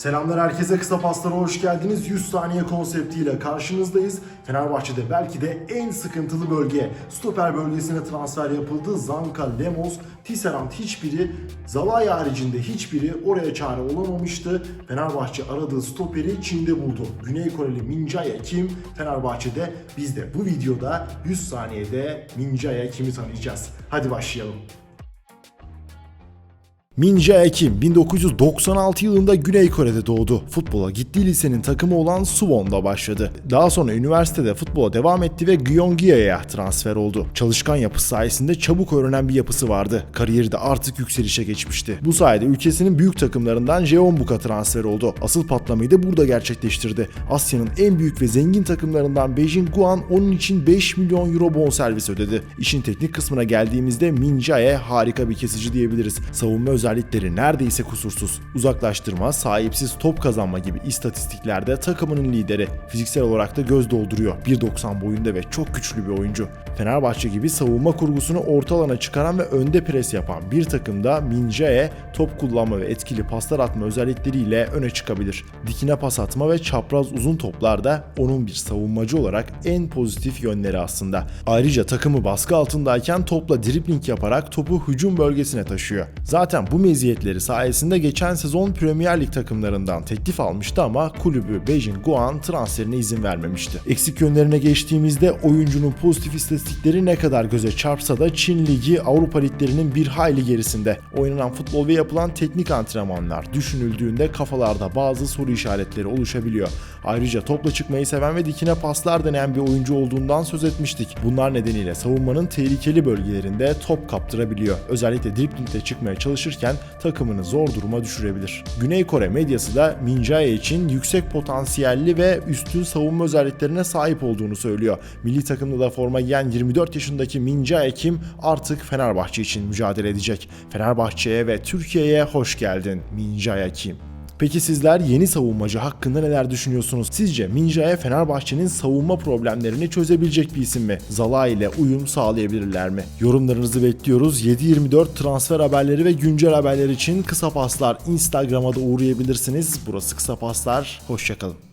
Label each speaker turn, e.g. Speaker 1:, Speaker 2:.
Speaker 1: Selamlar herkese kısa paslara hoş geldiniz. 100 saniye konseptiyle karşınızdayız. Fenerbahçe'de belki de en sıkıntılı bölge. Stoper bölgesine transfer yapıldı. Zanka, Lemos, Tisserand hiçbiri, Zalay haricinde hiçbiri oraya çare olamamıştı. Fenerbahçe aradığı stoperi Çin'de buldu. Güney Koreli Minjaya Kim Fenerbahçe'de biz de bu videoda 100 saniyede Minjaya Kim'i tanıyacağız. Hadi başlayalım. Min Jae-kim 1996 yılında Güney Kore'de doğdu. Futbola gittiği lisenin takımı olan Suwon'da başladı. Daha sonra üniversitede futbola devam etti ve Gyeonggi'ye transfer oldu. Çalışkan yapısı sayesinde çabuk öğrenen bir yapısı vardı. Kariyeri de artık yükselişe geçmişti. Bu sayede ülkesinin büyük takımlarından Jeonbuk'a transfer oldu. Asıl patlamayı da burada gerçekleştirdi. Asya'nın en büyük ve zengin takımlarından Beijing Guan onun için 5 milyon euro bonservis ödedi. İşin teknik kısmına geldiğimizde Min Jae harika bir kesici diyebiliriz. Savunma özellikleri neredeyse kusursuz. Uzaklaştırma, sahipsiz top kazanma gibi istatistiklerde takımının lideri. Fiziksel olarak da göz dolduruyor. 1.90 boyunda ve çok güçlü bir oyuncu. Fenerbahçe gibi savunma kurgusunu orta alana çıkaran ve önde pres yapan bir takımda Min Jae top kullanma ve etkili paslar atma özellikleriyle öne çıkabilir. Dikine pas atma ve çapraz uzun toplar da onun bir savunmacı olarak en pozitif yönleri aslında. Ayrıca takımı baskı altındayken topla dribling yaparak topu hücum bölgesine taşıyor. Zaten bu meziyetleri sayesinde geçen sezon Premier Lig takımlarından teklif almıştı ama kulübü Beijing Guan transferine izin vermemişti. Eksik yönlerine geçtiğimizde oyuncunun pozitif istatistikleri ne kadar göze çarpsa da Çin Ligi Avrupa liglerinin bir hayli gerisinde. Oynanan futbol ve yapılan teknik antrenmanlar düşünüldüğünde kafalarda bazı soru işaretleri oluşabiliyor. Ayrıca topla çıkmayı seven ve dikine paslar deneyen bir oyuncu olduğundan söz etmiştik. Bunlar nedeniyle savunmanın tehlikeli bölgelerinde top kaptırabiliyor. Özellikle driblingle çıkmaya çalışırken takımını zor duruma düşürebilir. Güney Kore medyası da Min Jae için yüksek potansiyelli ve üstün savunma özelliklerine sahip olduğunu söylüyor. Milli takımda da forma giyen 24 yaşındaki Min Jae Kim artık Fenerbahçe için mücadele edecek. Fenerbahçe'ye ve Türkiye'ye hoş geldin Min Jae Kim. Peki sizler yeni savunmacı hakkında neler düşünüyorsunuz? Sizce Minja'ya Fenerbahçe'nin savunma problemlerini çözebilecek bir isim mi? Zala ile uyum sağlayabilirler mi? Yorumlarınızı bekliyoruz. 7-24 transfer haberleri ve güncel haberler için kısa paslar Instagram'a da uğrayabilirsiniz. Burası kısa paslar. Hoşçakalın.